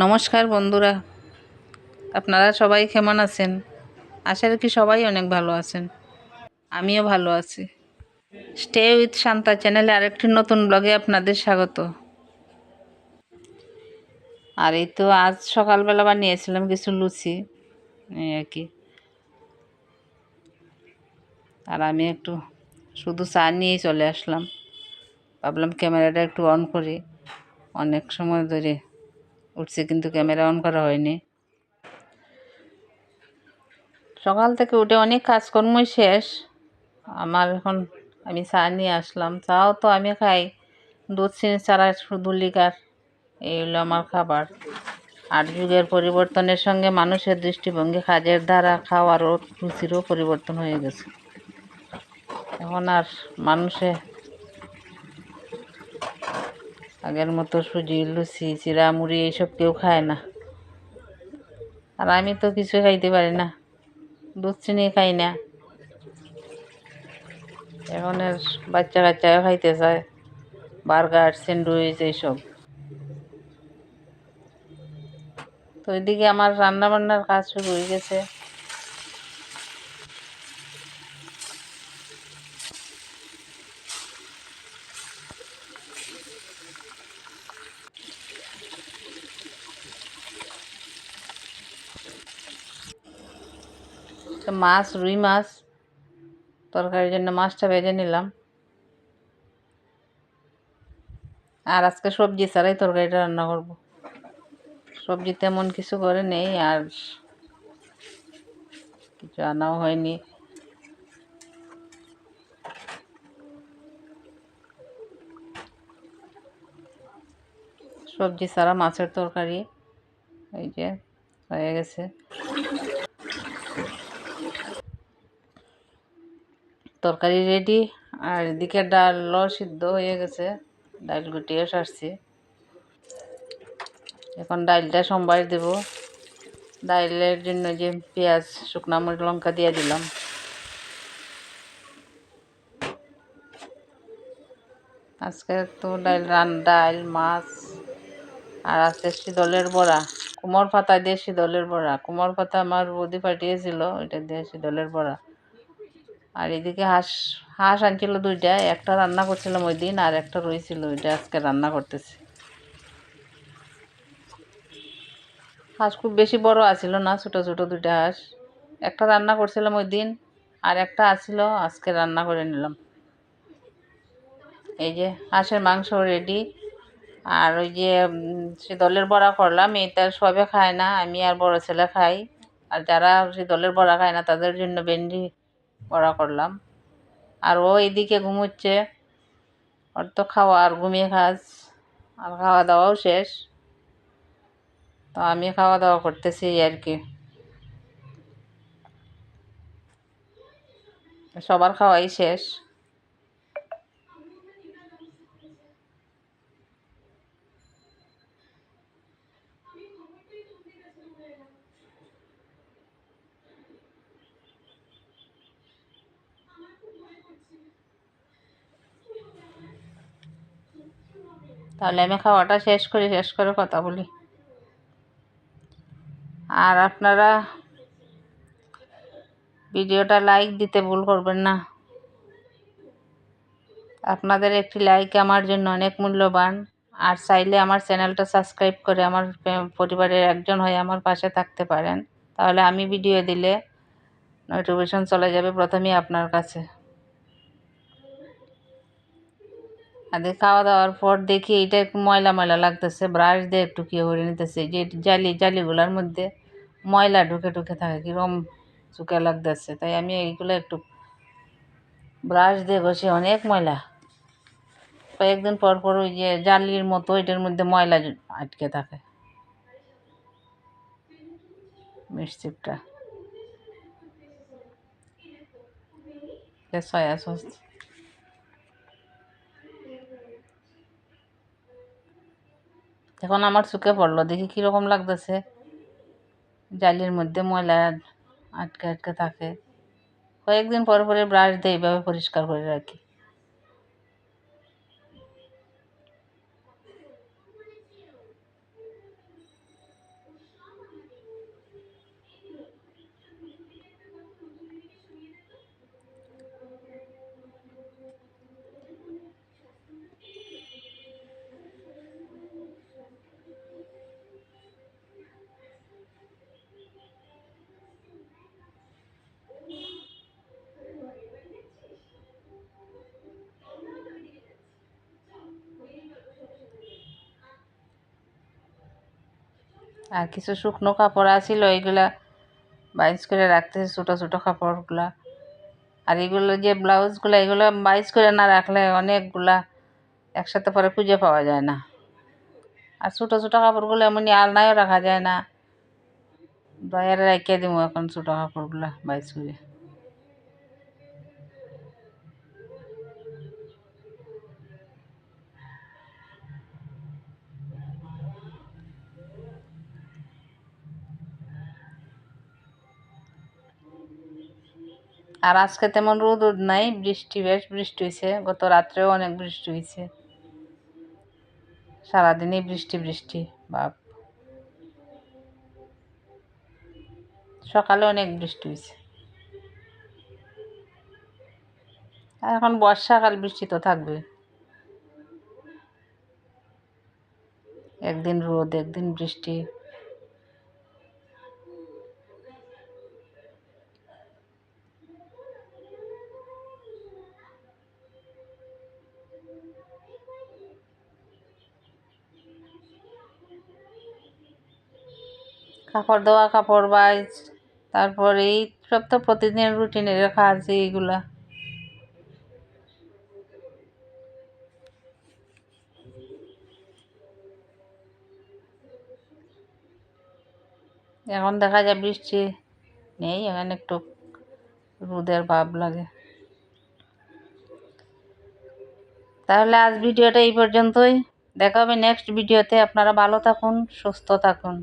নমস্কার বন্ধুরা। আপনারা সবাই কেমন আছেন? আশা রাখি সবাই অনেক ভালো আছেন। আমিও ভালো আছি। স্টে উইথ শান্তা চ্যানেলে আরেকটি নতুন ব্লগে আপনাদের স্বাগত। আর এই তো আজ সকালবেলা বানিয়েছিলাম কিছু লুচি, এই আর কি। আর আমি একটু শুধু চা নিয়েই চলে আসলাম। ভাবলাম ক্যামেরাটা একটু অন করি। অনেক সময় ধরে উঠছে কিন্তু ক্যামেরা অন করা হয়নি। সকাল থেকে উঠে অনেক কাজকর্মই শেষ। আমার এখন আমি চা নিয়ে আসলাম। চাও তো আমি খাই। দুধ, চিনি ছাড়া শুধু লিকার এই হলো আমার খাবার। আর যুগের পরিবর্তনের সঙ্গে মানুষের দৃষ্টিভঙ্গি, কাজের দ্বারা খাওয়ারও রুচিরও পরিবর্তন হয়ে গেছে। এখন আর মানুষে আগের মতো সুজি, লুচি চিরা মুড়ি এইসব কেউ খায় না। আর আমি তো কিছু খাইতে পারি না। দুধ চিনি খাই না। এখন বাচ্চা কাচ্চাও খাইতে চায়। বার্গার, স্যান্ডউইচ এইসব। তো ওইদিকে আমার রান্নাবান্নার কাজ শুরু হয়ে গেছে। মাছ, রুই মাছ, তরকারির জন্য মাছটা ভেজে নিলাম। আর আজকে সবজি ছাড়াই তরকারিটা রান্না করব। সবজি তেমন কিছু করে নেই আর কিছু আনাও হয়নি। সবজি ছাড়া মাছের তরকারি, এই যে, হয়ে গেছে। তরকারি রেডি আর এদিকে ডালও সিদ্ধ হয়ে গেছে। ডাল গুটিয়ে সারছি। এখন ডালটা সোমবার দেব। ডাইলের জন্য যে পেঁয়াজ, শুকনা মরিচ, লঙ্কা দিয়ে দিলাম। আজকে তো ডাল রান, ডাল, মাছ, আর আছে শীতলের বড়া। কুমোর পাতা দিয়ে শীতলের বড়া। কুমোর পাতা আমার বৌদি পাঠিয়েছিল, ওইটা দিয়ে শীতলের বড়া। আর এদিকে হাঁস হাঁস আনছিল দুইটা, একটা রান্না করছিলাম ওই দিন আর একটা রয়েছিল ওইটা আজকে রান্না করতেছি। হাঁস খুব বেশি বড় আছিল না, ছোটো ছোটো দুইটা হাঁস। একটা রান্না করছিলাম ওই দিন আর একটা আছিল, আজকে রান্না করে নিলাম। এই যে হাঁসের মাংস রেডি আর ওই যে সে দলের বড়া করলাম এটা সবে খায় না, আমি আর বড় ছেলে খাই। আর যারা সে দলের বড়া খায় না, তাদের জন্য ভেন্ডি বড়া করলাম। আর ও এদিকে ঘুমোচ্ছে। ওর তো খাওয়া আর ঘুমিয়ে খাস আর খাওয়া দাওয়াও শেষ। তো আমি খাওয়া দাওয়া করতেছি আর কি। সবার খাওয়াই শেষ। তাহলে আমি খাওয়াটা শেষ করি, শেষ করে কথা বলি। আর আপনারা ভিডিওটা লাইক দিতে ভুল করবেন না। আপনাদের একটি লাইক আমার জন্য অনেক মূল্যবান। আর চাইলে আমার চ্যানেলটা সাবস্ক্রাইব করে আমার পরিবারের একজন হয়ে আমার পাশে থাকতে পারেন। তাহলে আমি ভিডিও দিলে নোটিফিকেশন চলে যাবে প্রথমেই আপনার কাছে। আর খাওয়া দাওয়ার পর দেখি এটা একটু ময়লা ময়লা লাগতেছে ব্রাশ দিয়ে একটু কি করে নিতেছে যে জালি, জালিগুলোর মধ্যে ময়লা ঢুকে ঢুকে থাকে কীরকম চুকে লাগতেছে। তাই আমি এইগুলো একটু ব্রাশ দিয়ে ঘষি, অনেক ময়লা। কয়েকদিন পর পর ওই যে জালির মতো এটার মধ্যে ময়লা আটকে থাকে। মিষ্টিটা। সয়া সস এখন আমার চোখে পড়ল, দেখি কীরকম লাগতেছে। জালির মধ্যে ময়লা আটকে আটকে থাকে। কয়েকদিন পর পরে ব্রাশ দিয়ে এইভাবে পরিষ্কার করে রাখি। আর কিছু শুকনো কাপড় আছিল এইগুলা বাইশ করে রাখতেছে ছোটো ছোটো কাপড়গুলা। আর এগুলো যে ব্লাউজগুলো, এগুলো বাইশ করে না রাখলে অনেকগুলা একসাথে পরে খুঁজে পাওয়া যায় না। আর ছোটো ছোটো কাপড়গুলো এমনি আলনায়ও রাখা যায় না। দয়ারে রাখিয়ে দিব এখন ছোটো কাপড়গুলা বাইশ করে। আর আজকে তেমন রোদ রোদ নাই, বৃষ্টি বেশ বৃষ্টি হয়েছে গত রাত্রেও অনেক বৃষ্টি হয়েছে সারাদিনই বৃষ্টি বৃষ্টি, বাপ। সকালে অনেক বৃষ্টি হয়েছে আর এখন বর্ষাকাল, বৃষ্টি তো থাকবে একদিন রোদ, একদিন বৃষ্টি। কাপড় দেওয়া কাপড় বাইজ তারপর এই সব তো প্রতিদিনের রাখা আছে এইগুলা। এখন দেখা যায় বৃষ্টি নেই, এখন একটু রোদের ভাব লাগে। তাহলে আজ ভিডিওটা এই পর্যন্তই। দেখা হবে নেক্সট ভিডিওতে। আপনারা ভালো থাকুন, সুস্থ থাকুন।